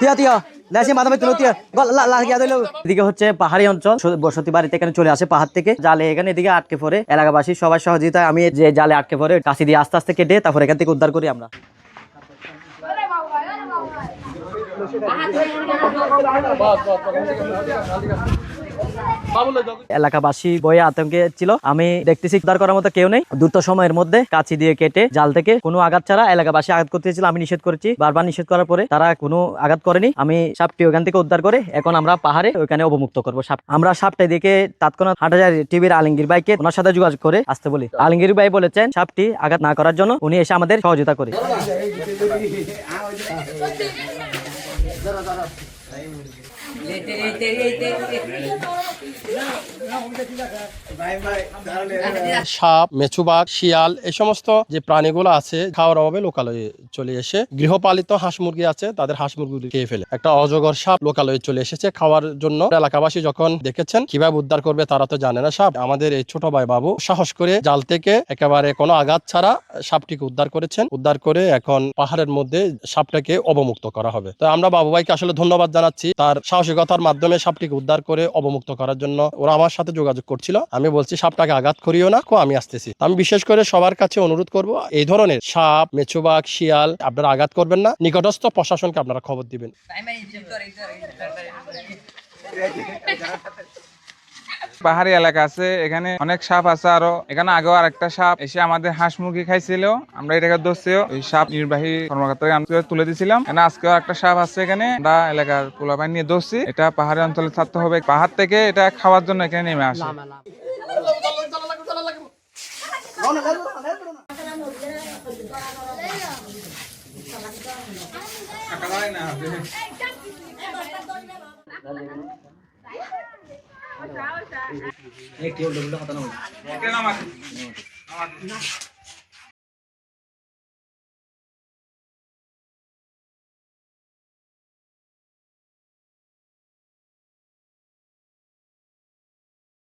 তিয়া তিয়া লাসি মাথা তুলো তিয়া এদিকে হচ্ছে পাহাড়ি অঞ্চল। বসতি বাড়িতে এখানে চলে আসে পাহাড় থেকে। জালে এখানে এদিকে আটকে পড়ে। এলাকাবাসী সবার সহযোগিতায় আমি যে জালে আটকে পড়ে, কাশি দিয়ে আস্তে আস্তে কেটে তারপর এখান থেকে উদ্ধার করি আমরা। এলাকাবাসী বয়ে আতঙ্কে ছিল। আমি দেখতেছি উদ্ধার করার মতো কেউ নেই। দ্রুত সময়ের মধ্যে কাছি দিয়ে কেটে জাল থেকে কোনো আঘাত ছাড়া এলাকাবাসী আঘাত করতে ছিল আমি নিষেধ করেছি। বারবার নিষেধ করার পরে তারা কোনো আঘাত করেনি। আমি সাপটি ওখান থেকে উদ্ধার করে এখন আমরা পাহাড়ে ওখানে অবমুক্ত করব। সাপ আমরা সাপটা দিকে তৎক্ষণাৎ হাটাজার টিভির আলমগীর ভাইকে ওনার সাথে যোগাযোগ করে আসতে বলি। আলমগীর ভাই বলেছেন, সাপটি আঘাত না করার জন্য উনি এসে আমাদের সহযোগিতা করে। Awas. সাপ শিয়াল এই সমস্ত যে প্রাণীগুলো আছে, খাওয়ার অভাবে লোকালয়ে চলে এসে গৃহপালিত হাঁস মুরগি আছে, তাদের হাঁস মুরগি খেয়ে ফেলে। একটা অজগর সাপ লোকালয়ে চলে এসেছে খাওয়ার জন্য। এলাকাবাসী যখন দেখেছেন, কীভাবে উদ্ধার করবে তারা তো জানে না সাপ। আমাদের এই ছোট ভাই বাবু সাহস করে জাল থেকে একেবারে কোনো আঘাত ছাড়া সাপটিকে উদ্ধার করেছেন। উদ্ধার করে এখন পাহাড়ের মধ্যে সাপটাকে অবমুক্ত করা হবে। তো আমরা বাবু ভাইকে আসলে ধন্যবাদ জানাচ্ছি তার সাহসিকতার মাধ্যমে সাপটিকে উদ্ধার করে অবমুক্ত করার জন্য ওরা আমার সাথে যোগাযোগ করছিল। আমি বলছি সাপটাকে আঘাত করিও না কো আমি আসতেছি। আমি বিশেষ করে সবার কাছে অনুরোধ করব এই ধরনের সাপ মেছুবাগ শিয়াল আপনারা আঘাত করবেন না। নিকটস্থ প্রশাসনকে আপনারা খবর দিবেন। পাহাড়ি এলাকা আছে এখানে অনেক সাপ আছে আরও এখানে আগেও আরেকটা সাপ এসে আমাদের হাঁস মুরগি খাইছিল আমরা এটাকে ধরছিও ওই সাপ নির্বাহী কর্মকর্তাকে আমি তুলে দিছিলাম এখানে আজকেও একটা সাপ আছে এখানে আমরা এলাকার পোলাপাই নিয়ে ধরছি এটা পাহাড়ি অঞ্চলে থাকতে হবে পাহাড় থেকে এটা খাওয়ার জন্য এখানে নেমে আসে একটি